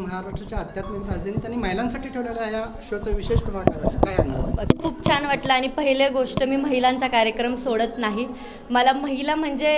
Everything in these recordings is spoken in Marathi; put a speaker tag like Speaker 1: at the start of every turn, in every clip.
Speaker 1: महाराष्ट्राच्या आध्यात्मिक राजधानी त्यांनी महिलांसाठी ठेवलेल्या या शोचं विशेष तुम्हाला काय
Speaker 2: खूप छान वाटलं आणि पहिले गोष्ट मी महिलांचा कार्यक्रम सोडत नाही. मला महिला म्हणजे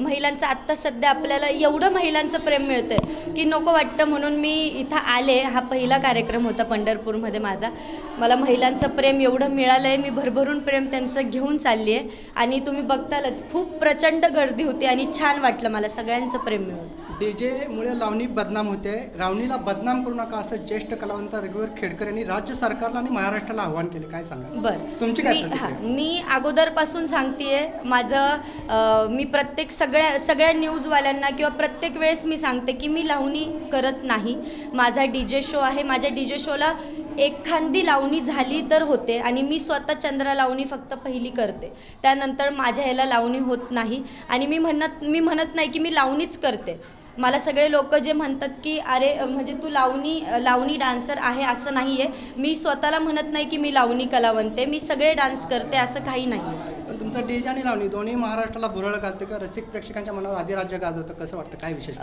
Speaker 2: महिलांचं आत्ता सध्या आपल्याला एवढं महिलांचं प्रेम मिळतं की नको वाटतं म्हणून मी इथं आले. हा पहिला कार्यक्रम होता पंढरपूरमध्ये माझा. मला महिलांचं प्रेम एवढं मिळालं आहे मी भरभरून प्रेम त्यांचं घेऊन चालली आहे आणि तुम्ही बघतालच खूप प्रचंड गर्दी होती आणि छान वाटलं मला सगळ्यांचं प्रेम मिळून.
Speaker 1: डी जेमुळे लावणी बदनाम होते. लावणीला बदनाम करू नका असं ज्येष्ठ कलावंत रघुवीर खेडकर यांनी राज्य सरकारला आणि महाराष्ट्राला आव्हान केले. काय सांगा
Speaker 2: बरं.
Speaker 1: तुमची काय?
Speaker 2: हां मी अगोदरपासून सांगतेय माझं मी प्रत्येक सगळ्या सगळ्या न्यूजवाल्यांना किंवा प्रत्येक वेळेस मी सांगते की मी लावणी करत नाही. माझा डी जे शो आहे. माझ्या डी जे शोला एखादी लावणी झाली तर होते आणि मी स्वतः चंद्रा लावणी फक्त पहिली करते. त्यानंतर माझ्या ह्याला लावणी होत नाही. आणि मी म्हणत मी म्हणत नाही की मी लावणीच करते. मला सगळे लोक जे म्हणतात की अरे म्हणजे तू लावणी लावणी डान्सर आहे असं नाही आहे मी स्वतःला म्हणत नाही की मी लावणी कलावंते मी सगळे डान्स करते असं काही नाही आहे
Speaker 1: पण तुमचं डी जे आणि लावणी दोन्ही महाराष्ट्राला भुरळ घालते का? रसिक प्रेक्षकांच्या मनावर अधिराज्य गाजवतं. कसं वाटतं? काय विशेष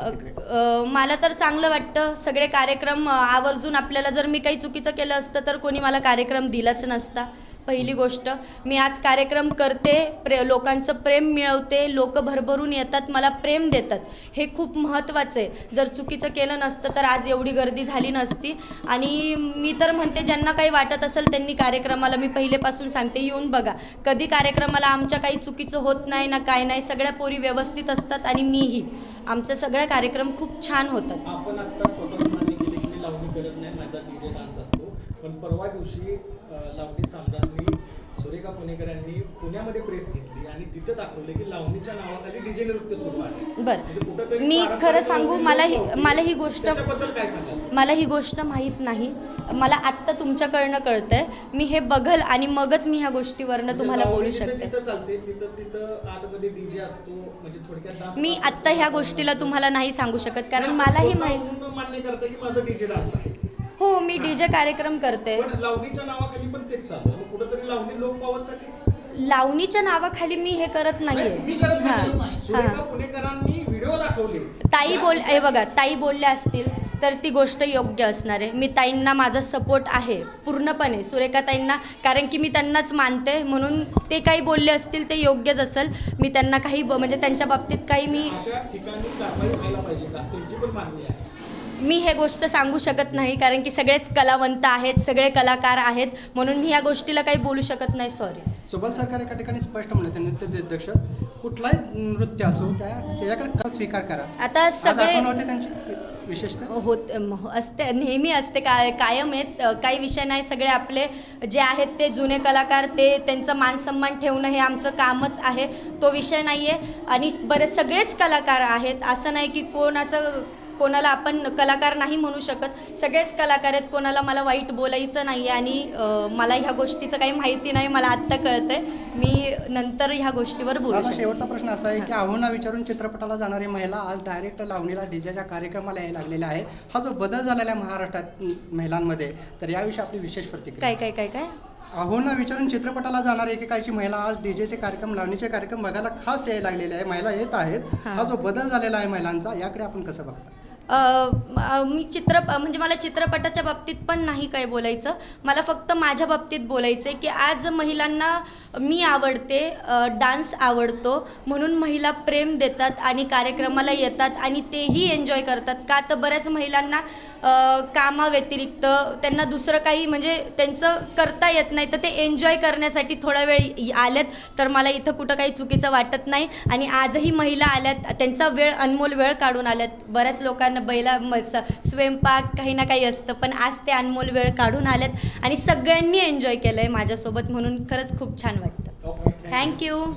Speaker 2: मला तर चांगलं वाटतं. सगळे कार्यक्रम आवर्जून आपल्याला जर मी काही चुकीचं केलं असतं तर कोणी मला कार्यक्रम दिलाच नसता. पहिली गोष्ट मी आज कार्यक्रम करते प्रे लोकांचं प्रेम मिळवते लोक भरभरून येतात मला प्रेम देतात. हे खूप महत्त्वाचं आहे. जर चुकीचं केलं नसतं तर आज एवढी गर्दी झाली नसती. आणि मी तर म्हणते ज्यांना काही वाटत असेल त्यांनी कार्यक्रमाला मी पहिलेपासून सांगते येऊन बघा. कधी कार्यक्रमाला आमच्या काही चुकीचं होत नाही ना काय नाही सगळ्या पोरी व्यवस्थित असतात आणि मीही. आमचे सगळे कार्यक्रम खूप छान होतात.
Speaker 3: आपण आता स्वतःच मान्य केले की लावणी करत नाही माझा डीजे डान्स असतो. पण परवा दिवशी लावणी सामदांनी सुरेखा पुणेकर यांनी पुण्यामध्ये प्रेस घेतली आणि तिथे दाखवले की लावणीच्या नावाखाली डीजे नृत्य सुरू आहे. म्हणजे
Speaker 2: बरं
Speaker 3: कुठंतरी
Speaker 2: मी खरं सांगू मला ही. मला ही गोष्ट
Speaker 3: काय
Speaker 2: मला ही गोष्ट माहीत नाही. मला आत्ता तुमच्याकडनं कळतंय. मी हे बघल आणि मगच मी ह्या गोष्टीवरनं तुम्हाला
Speaker 3: म्हणजे
Speaker 2: बोलू
Speaker 3: लावणी जिथं-
Speaker 2: शकते
Speaker 3: म्हणजे
Speaker 2: मी. आत्ता ह्या गोष्टीला तुम्हाला नाही सांगू शकत कारण
Speaker 3: आपण
Speaker 2: मलाही माहीत हो मी डीजे कार्यक्रम करते.
Speaker 3: पण लावणीच्या नावाखाली पण तेच चालू आहे. मग कुठंतरी लावणी पावत चालली.
Speaker 2: लावणीच्या नावाखाली मी हे करत
Speaker 3: नाही,
Speaker 2: नाहीये.
Speaker 3: तुम्ही करत नाही.
Speaker 2: हां
Speaker 3: सुरेखा
Speaker 2: हां.
Speaker 3: पुणेकरांनी व्हिडिओ दाखवले.
Speaker 2: ताई बोल हे बघा ताई बोलल्या असतील तर ती गोष्ट योग्य असणार आहे. मी ताईंना माझा सपोर्ट आहे पूर्णपणे. सुरेखा ताईंना कारण की मी त्यांनाच मानते. म्हणून ते काही बोलले असतील ते योग्यच असेल. मी त्यांना काही ब- म्हणजे त्यांच्या बाबतीत काही मी
Speaker 3: अशा ठिकाणी कारवाई व्हायला पाहिजे का? त्यांची पण मागणी आहे.
Speaker 2: मी हे गोष्ट सांगू शकत नाही कारण की सगळेच कलावंत आहेत सगळे कलाकार आहेत म्हणून मी ह्या गोष्टीला काही बोलू शकत नाही सॉरी
Speaker 1: सुबल सरकार एका ठिकाणी स्पष्ट म्हणले नृत्य दिग्दर्शक कुठलाही नृत्य असो त्या त्याच्याकडे का स्वीकार करा.
Speaker 2: आता
Speaker 1: आज
Speaker 2: सगळे
Speaker 1: आठवण होते त्यांची विशेषतः?
Speaker 2: होत म- असते नेहमी असते काय कायम आहेत अ, काही विषय नाही सगळे आपले जे आहेत ते जुने कलाकार ते त्यांचं मानसन्मान ठेवणं हे आमचं कामच आहे तो विषय नाही आहे आणि बरेच सगळेच कलाकार आहेत असं नाही की कोणाचं कोणाला आपण कलाकार नाही म्हणू शकत. सगळेच कलाकार आहेत. कोणाला मला वाईट बोलायचं नाही आणि मला ह्या गोष्टीचं काही माहिती नाही मला आत्ता कळतंय. मी नंतर ह्या गोष्टीवर बोलू
Speaker 1: माझा
Speaker 2: शकते.
Speaker 1: शेवटचा प्रश्न असा आहे की आव्हाना विचारून चित्रपटाला जाणारी महिला आज डायरेक्ट लावणीला डीजेच्या कार्यक्रमाला यायला लागलेला आहे. हा जो बदल झालेला आहे महाराष्ट्रात महिलांमध्ये तर याविषयी आपली विशेष प्रतिक्रिया.
Speaker 2: काय काय काय काय?
Speaker 1: आव्हाना विचारून चित्रपटाला जाणारी एकेकाळची महिला आज डीजेचे कार्यक्रम लावणीचे कार्यक्रम बघायला खास यायला लागलेले आहे. महिला येत आहेत.
Speaker 2: हां.
Speaker 1: जो बदल झालेला आहे महिलांचा याकडे आपण कसं बघता?
Speaker 2: मी चित्र म्हणजे मला चित्रपटाच्या बाबतीत पण नाही काय बोलायचं. मला फक्त माझ्या बाबतीत बोलायचं आहे की आज महिलांना मी आवडते डान्स आवडतो. म्हणून महिला प्रेम देतात आणि कार्यक्रमाला येतात आणि तेही एन्जॉय करतात. का तर बऱ्याच महिलांना कामाव्यतिरिक्त त्यांना दुसरं काही म्हणजे त्यांचं करता येत नाही. तर ते एन्जॉय करण्यासाठी थोडा वेळ आल्यात तर मला इथं कुठं काही चुकीचं वाटत नाही. आणि आजही महिला आल्यात. त्यांचा वेळ अनमोल वेळ काढून आल्यात. बऱ्याच लोकांना बैला मस स्वयंपाक काही ना काही असतं. पण आज ते अनमोल वेळ काढून आल्यात. आणि सगळ्यांनी एन्जॉय केलं आहे माझ्यासोबत. म्हणून खरंच खूप छान
Speaker 3: Thank you.